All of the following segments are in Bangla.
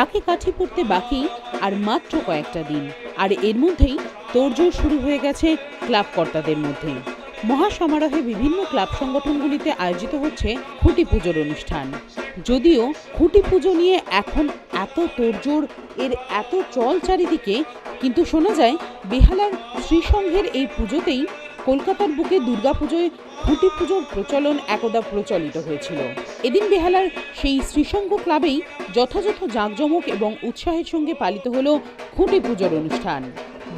ঢাকে কাঠি পড়তে বাকি আর মাত্র কয়েকটা দিন। আর এর মধ্যেই তোড়জোড় শুরু হয়ে গেছে ক্লাব কর্তাদের মধ্যে। মহাসমারোহে বিভিন্ন ক্লাব সংগঠনগুলিতে আয়োজিত হচ্ছে খুঁটি পুজোর অনুষ্ঠান। যদিও খুঁটি পুজো নিয়ে এখন এত তোড়জোড়, এর এত চল চারিদিকে, কিন্তু শোনা যায়, বেহালার শ্রীসংঘের এই পুজোতেই কলকাতার বুকে দুর্গাপুজোয় খুঁটি পুজোর প্রচলন একদা প্রচলিত হয়েছিল। এদিন বেহালার সেই শ্রীসংঘ ক্লাবেই যথাযথ জাঁকজমক এবং উৎসাহের সঙ্গে পালিত হল খুঁটি পুজোর অনুষ্ঠান।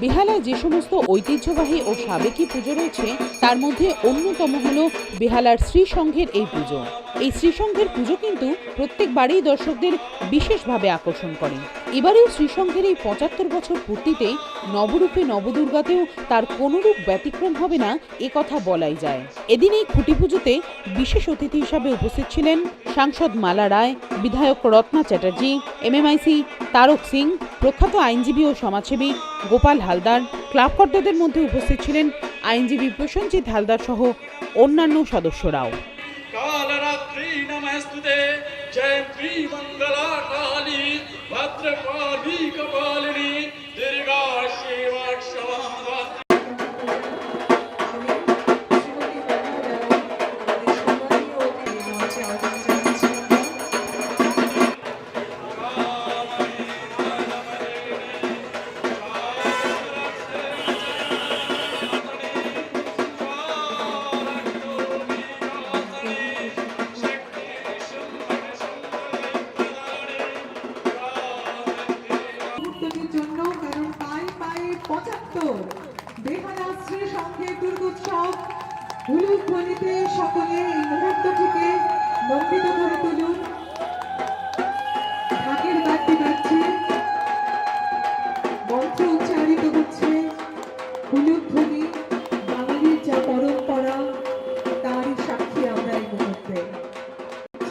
বেহালায় যে সমস্ত ঐতিহ্যবাহী ও সাবেকি পুজো রয়েছে, তার মধ্যে অন্যতম হল বেহালার শ্রীসংঘের এই পুজো। এই শ্রীসংঘের পুজো কিন্তু প্রত্যেকবারেই দর্শকদের বিশেষভাবে আকর্ষণ করে। এবারেও শ্রীসংঘের এই পঁচাত্তর বছর পূর্তিতে নবরূপে নবদুর্গাতেও তার কোনরূপ ব্যতিক্রম হবে না এ কথা বলাই যায়। এদিন এই খুঁটি পুজোতে বিশেষ অতিথি হিসাবে উপস্থিত ছিলেন সাংসদ মালা রায়, বিধায়ক রত্না চ্যাটার্জি, এমএমআইসি তারক সিং, প্রখ্যাত আইনজীবী ও সমাজসেবী গোপাল হালদার, ক্লাব কর্তাদের মধ্যে উপস্থিত ছিলেন আইনজীবী প্রসেনজিৎ হালদার সহ অন্যান্য সদস্যরাও।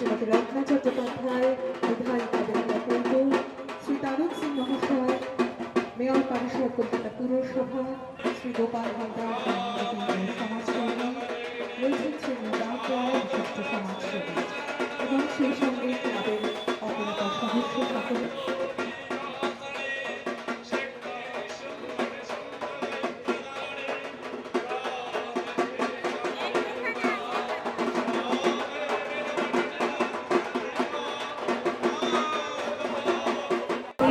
শ্রীমতী রত্না চট্টোপাধ্যায় বিধায়িকা তারক সিং মহাশয় মেয়র পরিষদ কলকাতা পুরসভা শ্রী গোপাল হালদার সমাজকর্মী রয়েছেন শ্রী রায় বিশিষ্ট সমাজসেবী এবং সেই সঙ্গে ক্লাবের অপরতা সদস্য সকলে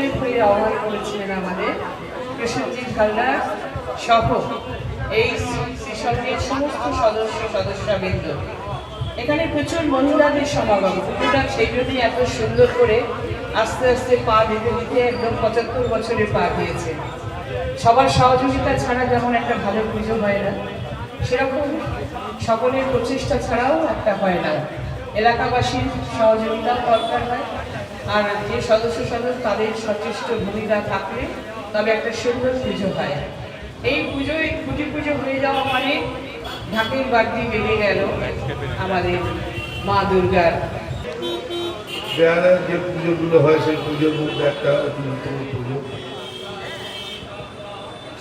ফুলে ফুলে আহ্বান করেছিলেন আমাদের। কৃষ্ণজিৎ হালদার সহ এই সঙ্গের সমস্ত সদস্য সদস্যবৃন্দ। এখানে প্রচুর মহিলাদের সমাগম। পুজোটা সেই জন্যই এত সুন্দর করে আস্তে আস্তে পা দিতে দিতে একদম পঁচাত্তর বছরে পা দিয়েছে। সবার সহযোগিতা ছাড়া যেমন একটা ভালো পুজো হয় না, সেরকম সকলের প্রচেষ্টা ছাড়াও একটা হয় না। এলাকাবাসীর সহযোগিতাও দরকার হয়। আর যে সদস্য সদস্য তাদের সচেষ্ট ভূমিকা থাকলে তবে একটা সুন্দর পুজো হয়। এই পুজোয় খুঁটি পুজো হয়ে যাওয়া মানে ঢাকের বাড়তি বেড়ে গেল আমাদের মা দুর্গার। বেহালার যে পুজোগুলো হয়, সেই পুজোর মধ্যে একটা অন্যতম পুজো।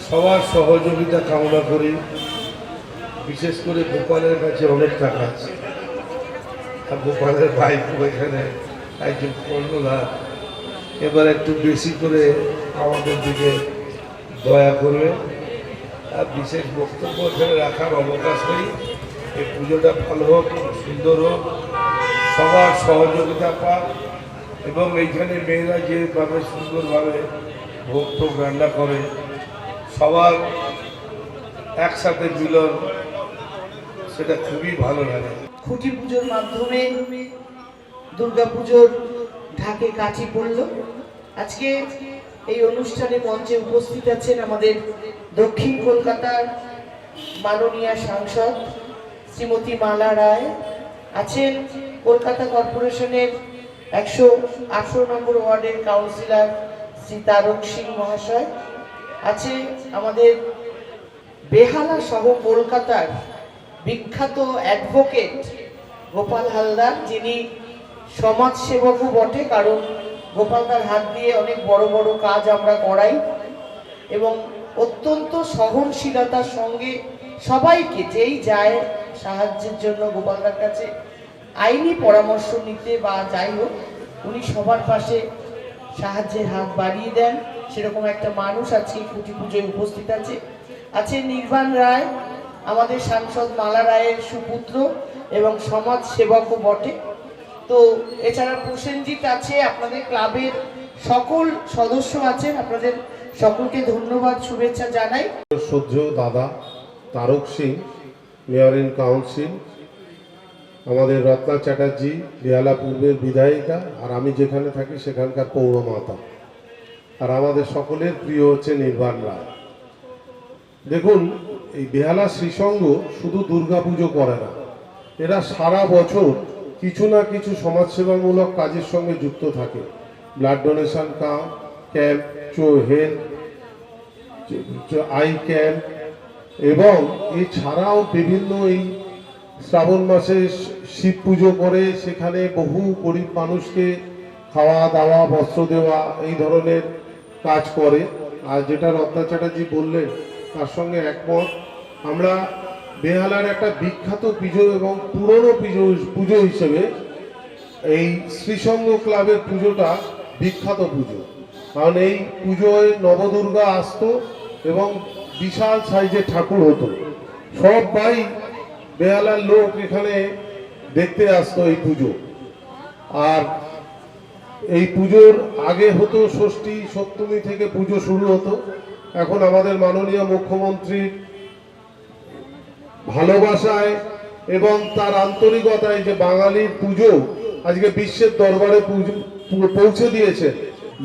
সবার সহযোগিতা কামনা করি। বিশেষ করে গোপালের কাছে অনেক টাকা আছে। আর গোপালের ভাইপ এখানে একজন কর্ণধার এবার একটু বেশি করে আমাদের দিকে দয়া করবে। আর বিশেষ বক্তব্য এখানে রাখার অবকাশ নেই। এই পুজোটা ভালো হোক, সুন্দর হোক, সবার সহযোগিতা পাক এবং এইখানে মেয়েরা যেভাবে সুন্দরভাবে ভোগ রান্না করে, সবার একসাথে মিলন, সেটা খুবই ভালো লাগে। খুঁটি পুজোর মাধ্যমে দুর্গা পুজোর ঢাকে কাঠি পড়ল। আজকে এই অনুষ্ঠানে মঞ্চে উপস্থিত আছেন আমাদের দক্ষিণ কলকাতার মাননীয় সাংসদ শ্রীমতী মালা রায়। আছেন কলকাতা কর্পোরেশনের একশো আঠারো নম্বর ওয়ার্ডের কাউন্সিলর শ্রী তারক সিং মহাশয়। আছে আমাদের বেহালা সহ কলকাতার বিখ্যাত অ্যাডভোকেট গোপাল হালদার, যিনি সমাজসেবকও বটে, কারণ গোপালদার হাত দিয়ে অনেক বড় বড় কাজ আমরা করাই এবং অত্যন্ত সহনশীলতার সঙ্গে সবাইকে যেই যায় সাহায্যের জন্য গোপালদার কাছে আইনি পরামর্শ নিতে বা যাই হোক, উনি সবার পাশে সাহায্যের হাত বাড়িয়ে দেন। সেরকম একটা মানুষ আছে এই খুঁটি পুজোয় উপস্থিত আছে। আছে নির্বাণ রায়, আমাদের সাংসদ মালা রায়ের সুপুত্র এবং সমাজ সেবকও বটে। তো এছাড়া প্রসেনজিৎ আছে, আপনাদের ক্লাবের সকল সদস্য আছেন, আপনাদের সকলকে ধন্যবাদ, শুভেচ্ছা জানাই। শ্রদ্ধেয় দাদা, Tarak Singh, mayor in council, আমাদের রত্না চ্যাটার্জি বেহালা পূর্বের বিধায়িকা, আর আমি যেখানে থাকি সেখানকার পৌরমাতা আর আমাদের সকলের প্রিয় হচ্ছে নির্বাণ রায়। দেখুন, এই বেহালা শ্রীসঙ্গ শুধু দুর্গাপুজো করে না, এরা সারা বছর কিছু না কিছু সমাজসেবামূলক কাজের সঙ্গে যুক্ত থাকে। ব্লাড ডোনেশন ক্যাম্প ক্যাম্প চো হেলথ আই ক্যাম্প এবং এছাড়াও বিভিন্ন এই শ্রাবণ মাসে শিব পুজো করে, সেখানে বহু গরিব মানুষকে খাওয়া দাওয়া বস্ত্র দেওয়া এই ধরনের কাজ করে। আর যেটা রত্না চ্যাটার্জি বললেন, তার সঙ্গে একমত। আমরা বেহালার একটা বিখ্যাত পুজো এবং পুরনো পুজো পুজো হিসেবে এই শ্রীসঙ্গ ক্লাবের পুজোটা বিখ্যাত পুজো। কারণ এই পুজোয় নবদুর্গা আসতো এবং বিশাল সাইজের ঠাকুর হতো। সবাই বেহালার লোক এখানে দেখতে আসতো এই পুজো। আর এই পুজোর আগে হতো ষষ্ঠী, সপ্তমী থেকে পুজো শুরু হতো। এখন আমাদের মাননীয় মুখ্যমন্ত্রীর ভালোবাসায় এবং তার আন্তরিকতায় যে বাঙালির পুজো আজকে বিশ্বের দরবারে পৌঁছে দিয়েছে।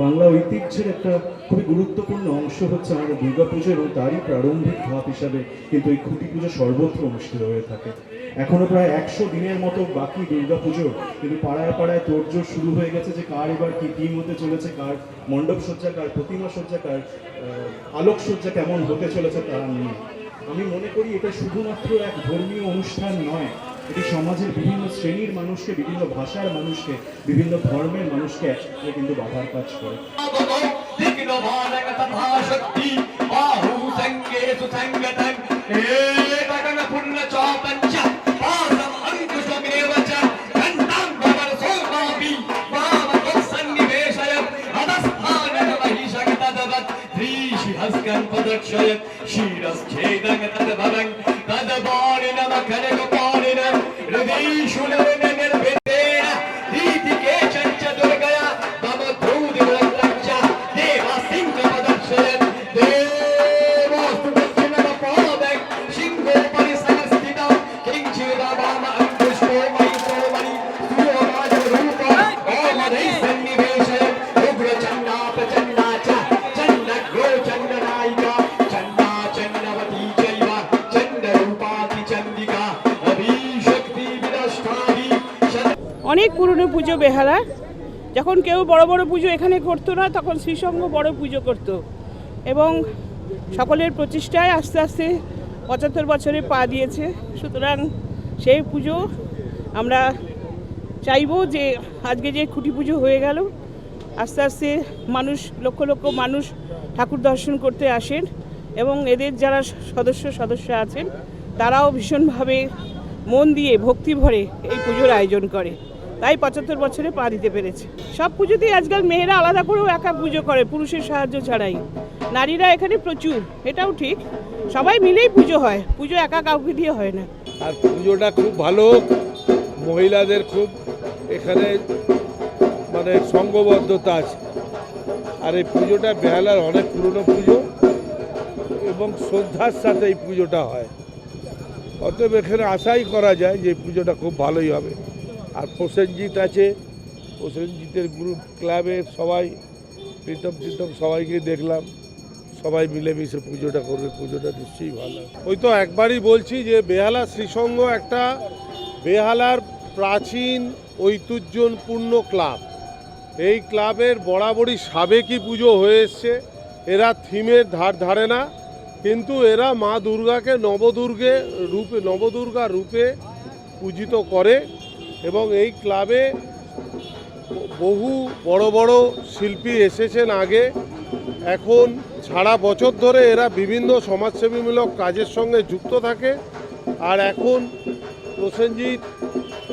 বাংলা ঐতিহ্যের একটা খুবই গুরুত্বপূর্ণ অংশ হচ্ছে আমাদের দুর্গাপুজো এবং তারই প্রারম্ভিক ধাপ হিসাবে কিন্তু এই খুঁটি পুজো সর্বত্র অনুষ্ঠিত হয়ে থাকে। এখনও প্রায় একশো দিনের মতো বাকি দুর্গাপুজো কিন্তু পাড়ায় পাড়ায় তোড়জোড় শুরু হয়ে গেছে যে কার এবার কি থিম হতে চলেছে কার মণ্ডপ সজ্জা কার প্রতিমা সজ্জা কার আহ, আলোক সজ্জা কেমন হতে চলেছে তা নিয়ে। আমি মনে করি এটা শুধুমাত্র এক ধর্মীয় অনুষ্ঠান নয়। এটি সমাজের বিভিন্ন শ্রেণির মানুষকে, বিভিন্ন ভাষার মানুষকে, বিভিন্ন ধর্মের মানুষকে একসাথে কিন্তু বাধার কাজ করে। Hadi gel መካከለ পুজো বেহালা যখন কেউ বড় বড় পুজো এখানে করতো না, তখন শ্রীসঙ্গ বড় পুজো করত। এবং সকলের প্রচেষ্টায় আস্তে আস্তে পঁচাত্তর বছরে পা দিয়েছে। সুতরাং সেই পুজো আমরা চাইব যে আজকে যে খুঁটি পুজো হয়ে গেল, আস্তে আস্তে মানুষ, লক্ষ লক্ষ মানুষ ঠাকুর দর্শন করতে আসেন এবং এদের যারা সদস্য সদস্য আছেন, তারাও ভীষণভাবে মন দিয়ে ভক্তি ভরে এই পুজোর আয়োজন করে। তাই পঁচাত্তর বছরে পা দিতে পেরেছে। সব পুজোতেই আজকাল মেয়েরা আলাদা করেও একা পুজো করে, পুরুষের সাহায্য ছাড়াই। নারীরা এখানে প্রচুর, এটাও ঠিক। সবাই মিলেই পুজো হয়, পুজো একা কাউকে দিয়ে হয় না। আর পুজোটা খুব ভালো মহিলাদের খুব এখানে মানে সঙ্গবদ্ধতা আছে। আর এই পুজোটা বেহালার অনেক পুরনো পুজো এবং শ্রদ্ধার সাথে এই পুজোটা হয়। অতএব এখানে আশাই করা যায় যে পুজোটা খুব ভালোই হবে। আর প্রসেনজিৎ আছে। প্রসেনজিতের গ্রুপ ক্লাবের সবাই, প্রীতম প্রীতম সবাইকে দেখলাম। সবাই মিলেমিশে পুজোটা করবে, পুজোটা নিশ্চয়ই ভালো। ওই তো একবারই বলছি যে বেহালা শ্রীসঙ্গ একটা বেহালার প্রাচীন ঐতিহ্যপূর্ণ ক্লাব এই ক্লাবের বরাবরই সাবেকি পুজো হয়ে এসছে। এরা থিমের ধার ধারে না, কিন্তু এরা মা দুর্গাকে নবদুর্গে রূপে, নবদুর্গা রূপে পূজিত করে। এবং এই ক্লাবে বহু বড় বড় শিল্পী এসেছেন আগে। এখন সারা বছর ধরে এরা বিভিন্ন সমাজসেবীমূলক কাজের সঙ্গে যুক্ত থাকে। আর এখন প্রসেনজিৎ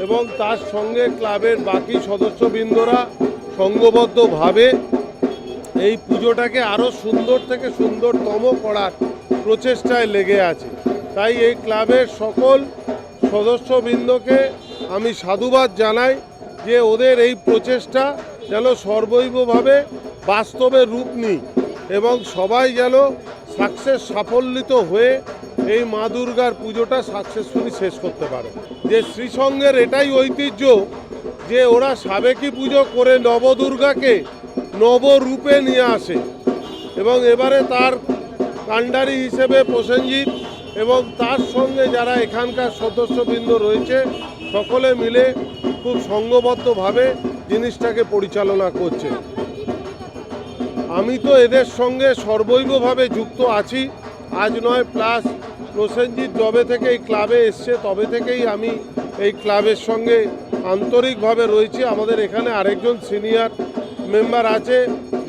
এবং তার সঙ্গে ক্লাবের বাকি সদস্যবৃন্দরা সঙ্গবদ্ধভাবে এই পুজোটাকে আরও সুন্দর থেকে সুন্দরতম করার প্রচেষ্টায় লেগে আছে। তাই এই ক্লাবের সকল সদস্যবৃন্দকে আমি সাধুবাদ জানাই যে ওদের এই প্রচেষ্টা যেন সর্বৈবভাবে বাস্তবে রূপ নিই এবং সবাই যেন সাকসেস সাফল্যিত হয়ে এই মা দুর্গার পুজোটা সাকসেসফুলি শেষ করতে পারে। যে শ্রীসঙ্গের এটাই ঐতিহ্য যে ওরা সাবেকি পুজো করে নবদুর্গাকে নবরূপে নিয়ে আসে এবং এবারে তার কাণ্ডারি হিসেবে প্রসেনজিৎ এবং তার সঙ্গে যারা এখানকার সদস্যবৃন্দ রয়েছে সকলে মিলে খুব সঙ্গবদ্ধভাবে জিনিসটাকে পরিচালনা করছে। আমি তো এদের সঙ্গে সর্বৈবভাবে যুক্ত আছি। আজ নয়, প্লাস প্রসেনজিৎ যবে থেকে এই ক্লাবে এসছে, তবে থেকেই আমি এই ক্লাবের সঙ্গে আন্তরিকভাবে রয়েছি। আমাদের এখানে আরেকজন সিনিয়র মেম্বার আছে,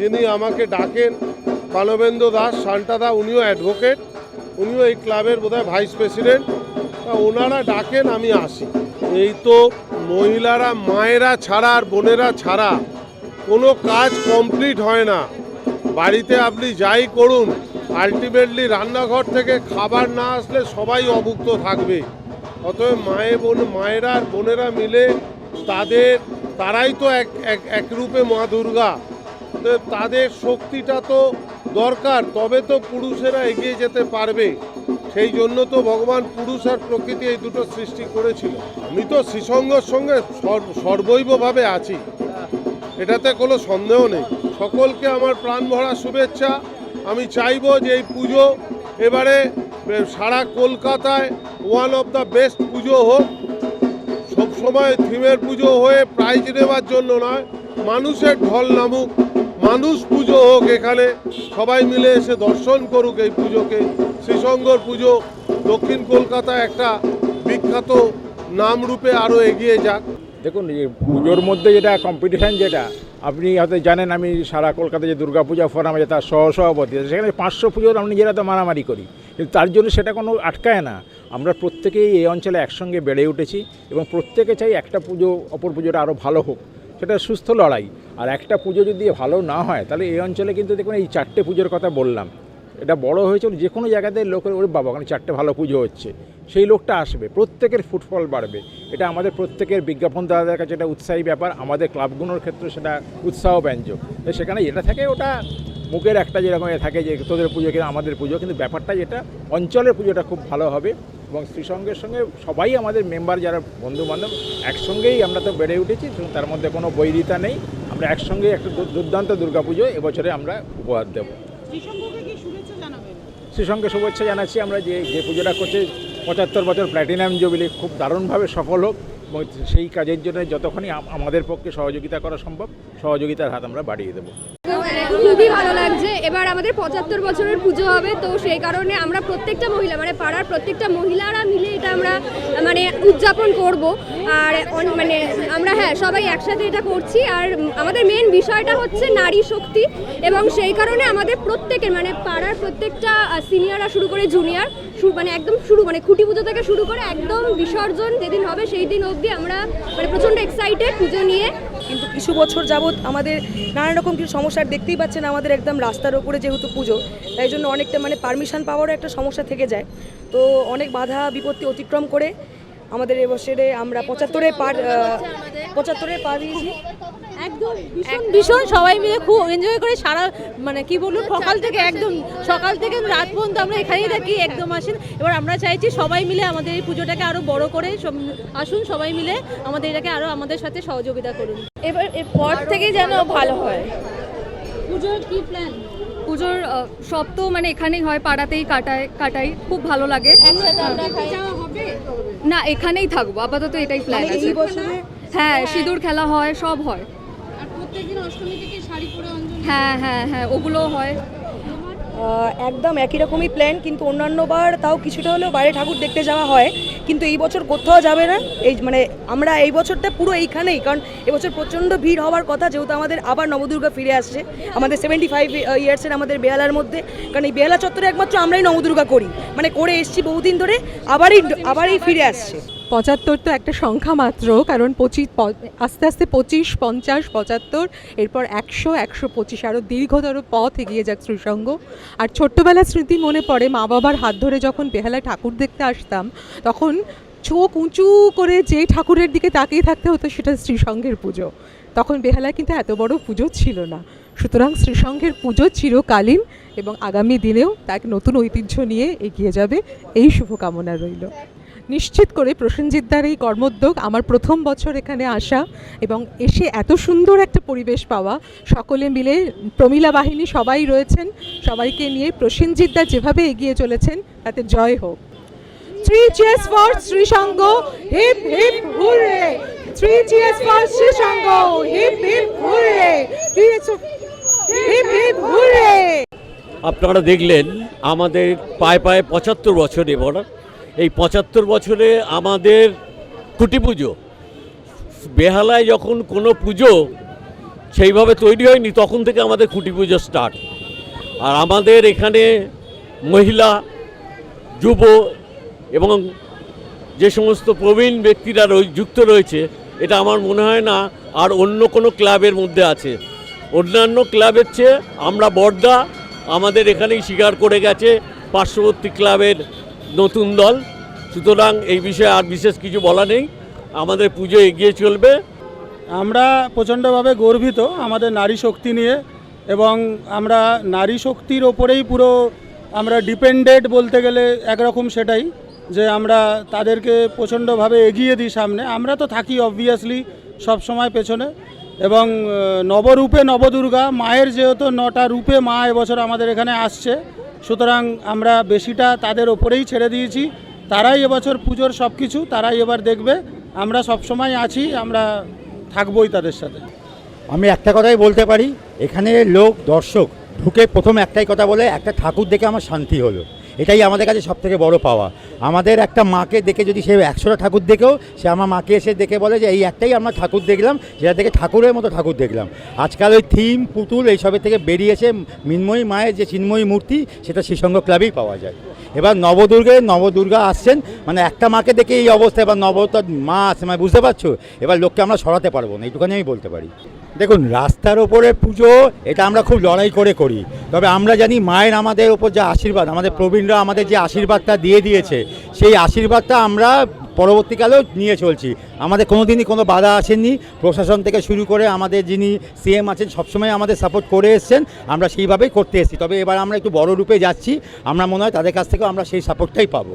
যিনি আমাকে ডাকেন। মানবেন্দ্র দাস শান্তাদা উনিও অ্যাডভোকেট। উনিও এই ক্লাবের বোধহয় ভাইস প্রেসিডেন্ট। তা ওনারা ডাকেন, আমি আসি। এই তো মহিলারা, মায়েরা ছাড়া আর বোনেরা ছাড়া। কোনো কাজ কমপ্লিট হয় না। বাড়িতে আপনি যাই করুন আলটিমেটলি রান্নাঘর থেকে খাবার না আসলে সবাই অভুক্ত থাকবে। অতএব মায়ে বোন, মায়েরা আর বোনেরা মিলে তাদের, তারাই তো এক, এক- এক রূপে মা দুর্গা। তো তাদের শক্তিটা তো দরকার, তবে তো পুরুষেরা এগিয়ে যেতে পারবে। সেই জন্য তো ভগবান পুরুষ আর প্রকৃতি এই দুটো সৃষ্টি করেছিল। আমি তো শ্রীসঙ্গর সঙ্গে সর্ব- সর্বৈবভাবে আছি। এটাতে কোনো সন্দেহ নেই। সকলকে আমার প্রাণ ভরা শুভেচ্ছা। আমি চাইব যে এই পুজো এবারে সারা কলকাতায় ওয়ান অফ দ্য বেস্ট পুজো হোক। সবসময় থিমের পুজো হয়ে প্রাইজ নেওয়ার জন্য নয়। মানুষের ঢল নামুক। মানুষ পুজো হোক এখানে। সবাই মিলে এসে দর্শন করুক এই পুজোকে। শ্রীসঙ্গর পুজো দক্ষিণ কলকাতা একটা বিখ্যাত নামরূপে আরও এগিয়ে যাক। দেখুন পুজোর মধ্যে যেটা কম্পিটিশান যেটা, আপনি হয়তো জানেন আমি সারা কলকাতা যে দুর্গা পূজা ফোরাম আছে, তার সহসভাপতি আছে। সেখানে পাঁচশো পুজোর আমরা নিজেরা তো মারামারি করি। কিন্তু তার জন্য সেটা কোনো আটকায় না। আমরা প্রত্যেকেই এই অঞ্চলে একসঙ্গে বেড়ে উঠেছি এবং প্রত্যেকে চাই একটা পুজো, অপর পুজোটা আরও ভালো হোক। সেটা সুস্থ লড়াই। আর একটা পুজো যদি ভালো না হয়, তাহলে এই অঞ্চলে কিন্তু দেখুন, এই চারটে পুজোর কথা বললাম। এটা বড় হয়েছে যে কোনো জায়গাতে লোকের, ওর বাবা, ওখানে চারটে ভালো পুজো হচ্ছে। সেই লোকটা আসবে, প্রত্যেকের ফুটফল বাড়বে। এটা আমাদের প্রত্যেকের বিজ্ঞাপন দাদাদের কাছে এটা উৎসাহী ব্যাপার, আমাদের ক্লাবগুলোর ক্ষেত্রে সেটা উৎসাহ ব্যঞ্জক সেখানে যেটা থাকে ওটা মুখের একটা যেরকম এ থাকে যে তোদের পুজো কিনা আমাদের পুজো, কিন্তু ব্যাপারটা যেটা, অঞ্চলের পুজোটা খুব ভালো হবে এবং শ্রীসঙ্গের সঙ্গে সবাই আমাদের মেম্বার যারা বন্ধু বান্ধব একসঙ্গেই আমরা তো বেড়ে উঠেছি তার মধ্যে কোনো বৈরিতা নেই। আমরা একসঙ্গেই একটা দুর্দান্ত দুর্গাপুজো এবছরে আমরা উপহার দেবো। শ্রীসঙ্গে শুভেচ্ছা জানাচ্ছি আমরা যে যে পুজোটা করছে, পঁচাত্তর বছর প্ল্যাটিনাম জুবিলি খুব দারুণভাবে সফল হোক এবং সেই কাজের জন্য যতক্ষণই আমাদের পক্ষে সহযোগিতা করা সম্ভব, সহযোগিতার হাত আমরা বাড়িয়ে দেবো। খুবই ভালো লাগছে। এবার আমাদের পঁচাত্তর বছরের পুজো হবে, তো সেই কারণে আমরা প্রত্যেকটা মহিলা মানে পাড়ার প্রত্যেকটা মহিলারা মিলে এটা আমরা মানে উদযাপন করব। আর মানে আমরা হ্যাঁ সবাই একসাথে এটা করছি। আর আমাদের মেন বিষয়টা হচ্ছে নারী শক্তি এবং সেই কারণে আমাদের প্রত্যেকের মানে পাড়ার প্রত্যেকটা সিনিয়ররা শুরু করে জুনিয়র মানে একদম শুরু মানে খুঁটি পুজো থেকে শুরু করে একদম বিসর্জন যেদিন হবে সেই দিন অবধি আমরা মানে প্রচণ্ড এক্সাইটেড পুজো নিয়ে কিন্তু কিছু বছর যাবৎ আমাদের নানা রকম কিছু সমস্যার দেখতেই পাচ্ছেন আমাদের একদম রাস্তার ওপরে যেহেতু পুজো, তাই জন্য অনেকটা মানে পারমিশন পাওয়ারও একটা সমস্যা থেকে যায়। তো অনেক বাধা বিপত্তি অতিক্রম করে আমাদের এবছরে আমরা পঁচাত্তরে পার পঁচাত্তরে পা দিয়েছি। একদম, ভীষণ সবাই মিলে খুব এনজয় করে সারা মানে কি বলব, সকাল থেকে একদম, সকাল থেকে রাত পর্যন্ত আমরা এখানেই থাকি, একদম আসেন। এবার আমরা চাইছি সবাই মিলে আমাদের এই পুজোটাকে আরও বড় করে আসুন সবাই মিলে আমাদের এটাকে আরও আমাদের সাথে সহযোগিতা করুন। এবার পর থেকে যেন ভালো হয়। পুজোর কি প্ল্যান পুজোর সব তো মানে এখানেই হয় পাড়াতেই কাটায় কাটাই খুব ভালো লাগে। না এখানেই থাকব আপাতত এটাই প্ল্যান মানে আছে। হ্যাঁ সিঁদুর খেলা হয় সব হয়। আর প্রত্যেকদিন অষ্টমী থেকে শাড়ি পরে অঞ্জলি? হ্যাঁ হ্যাঁ হ্যাঁ ওগুলোও হয়। একদম একই রকমই প্ল্যান কিন্তু অন্যান্যবার তাও কিছুটা হলেও বাইরে ঠাকুর দেখতে যাওয়া হয়। কিন্তু এই বছর কোথাও যাবে না। এই মানে আমরা এই বছরটা পুরো এইখানেই, কারণ এবছর প্রচণ্ড ভিড় হওয়ার কথা, যেহেতু আমাদের আবার নবদুর্গা ফিরে আসছে। আমাদের সেভেন্টি ফাইভ ইয়ার্সের আমাদের বেহালার মধ্যে। কারণ এই বেহালা চত্বরে একমাত্র আমরাই নবদুর্গা করি। মানে করে এসছি বহুদিন ধরে, আবারই আবারই ফিরে আসছে। পঁচাত্তর তো একটা সংখ্যা মাত্র, কারণ পঁচিশ আস্তে আস্তে পঁচিশ, পঞ্চাশ, পঁচাত্তর, এরপর একশো একশো পঁচিশ আরও দীর্ঘতর পথ এগিয়ে যাক শ্রীসঙ্গ। আর ছোট্টবেলার স্মৃতি মনে পড়ে, মা বাবার হাত ধরে যখন বেহালায় ঠাকুর দেখতে আসতাম, তখন চোখ উঁচু করে যে ঠাকুরের দিকে তাকিয়ে থাকতে হতো, সেটা শ্রীসঙ্গের পুজো। তখন বেহালায় কিন্তু এত বড় পুজো ছিল না। সুতরাং শ্রীসঙ্গের পুজো চিরকালীন এবং আগামী দিনেও তাকে নতুন ঐতিহ্য নিয়ে এগিয়ে যাবে। এই শুভকামনা রইল। নিশ্চিত করে প্রসেনজিৎদার এই কর্মোদ্যোগ আমার প্রথম বছর এখানে আসা এবং এসে এত সুন্দর একটা পরিবেশ পাওয়া। সকলে মিলে প্রমিলা বাহিনী সবাই রয়েছেন। সবাইকে নিয়ে প্রসেনজিৎদা যেভাবে এগিয়ে চলেছেন, তাতে জয় হোক। Three cheers for Shrisangha hip hip hurray three cheers for Shrisangha hip hip hurray hip hip hurray আপনারা দেখলেন আমাদের পায়ে পায়ে পঁচাত্তর বছর এবার এই পঁচাত্তর বছরে আমাদের খুঁটি পুজো। বেহালায় যখন কোনো পুজো সেইভাবে তৈরি হয়নি, তখন থেকে আমাদের খুঁটি পুজো স্টার্ট আর আমাদের এখানে মহিলা, যুব এবং যে সমস্ত প্রবীণ ব্যক্তিরা যুক্ত রয়েছে, এটা আমার মনে হয় না আর অন্য কোনো ক্লাবের মধ্যে আছে। অন্যান্য ক্লাবের চেয়ে আমরা বর্দা আমাদের এখানেই স্বীকার করে গেছে। পার্শ্ববর্তী ক্লাবের নতুন দল। সুতরাং এই বিষয়ে আর বিশেষ কিছু বলা নেই। আমাদের পুজো এগিয়ে চলবে। আমরা প্রচণ্ডভাবে গর্বিত আমাদের নারী শক্তি নিয়ে এবং আমরা নারী শক্তির ওপরেই পুরো আমরা ডিপেন্ডেড বলতে গেলে একরকম সেটাই যে আমরা তাদেরকে প্রচণ্ডভাবে এগিয়ে দিই সামনে। আমরা তো থাকি অবভিয়াসলি সব সময় পেছনে এবং নবরূপে নবদুর্গা, মায়ের যেহেতু নটা রূপে মা এবছর আমাদের এখানে আসছে সুতরাং আমরা বেশিটা তাদের ওপরেই ছেড়ে দিয়েছি। তারাই এবছর পুজোর সব কিছু তারাই এবার দেখবে। আমরা সবসময় আছি, আমরা থাকবোই তাদের সাথে। আমি একটা কথাই বলতে পারি, এখানে লোক, দর্শক, ঢুকে প্রথম একটাই কথা বলে, একটা ঠাকুর দেখে আমার শান্তি হলো। এটাই আমাদের কাছে সব থেকে বড় পাওয়া। আমাদের একটা মাকে দেখে যদি সে একশোটা ঠাকুর দেখেও, সে আমার মাকে এসে দেখে বলে যে, এই একটাই আমরা ঠাকুর দেখলাম যেটা থেকে ঠাকুরের মতো ঠাকুর দেখলাম। আজকাল ওই থিম, পুতুল এইসবের থেকে বেরিয়েছে মিন্ময়ী মায়ের যে চিন্ময়ী মূর্তি, সেটা শ্রীসঙ্গ ক্লাবেই পাওয়া যায়। এবার নবদুর্গে, নবদুর্গা আসছেন মানে একটা মাকে দেখে এই অবস্থা, এবার নবতার মা আসছে মানে বুঝতে পারছ? এবার লোককে আমরা সরাতে পারব না এইটুখানি আমি বলতে পারি। দেখুন, রাস্তার ওপরে পুজো, এটা আমরা খুব লড়াই করে করি। তবে আমরা জানি মায়ের আমাদের ওপর যে আশীর্বাদ, আমাদের প্রবীণরা আমাদের যে আশীর্বাদটা দিয়ে দিয়েছে, সেই আশীর্বাদটা আমরা পরবর্তীকালেও নিয়ে চলছি। আমাদের কোনো দিনই কোনো বাধা আসেননি। প্রশাসন থেকে শুরু করে আমাদের যিনি সিএম আছেন, সবসময় আমাদের সাপোর্ট করে এসছেন। আমরা সেইভাবেই করতে এসেছি। তবে এবার আমরা একটু বড় রূপে যাচ্ছি। আমরা মনে হয় তাদের কাছ থেকেও আমরা সেই সাপোর্টটাই পাবো।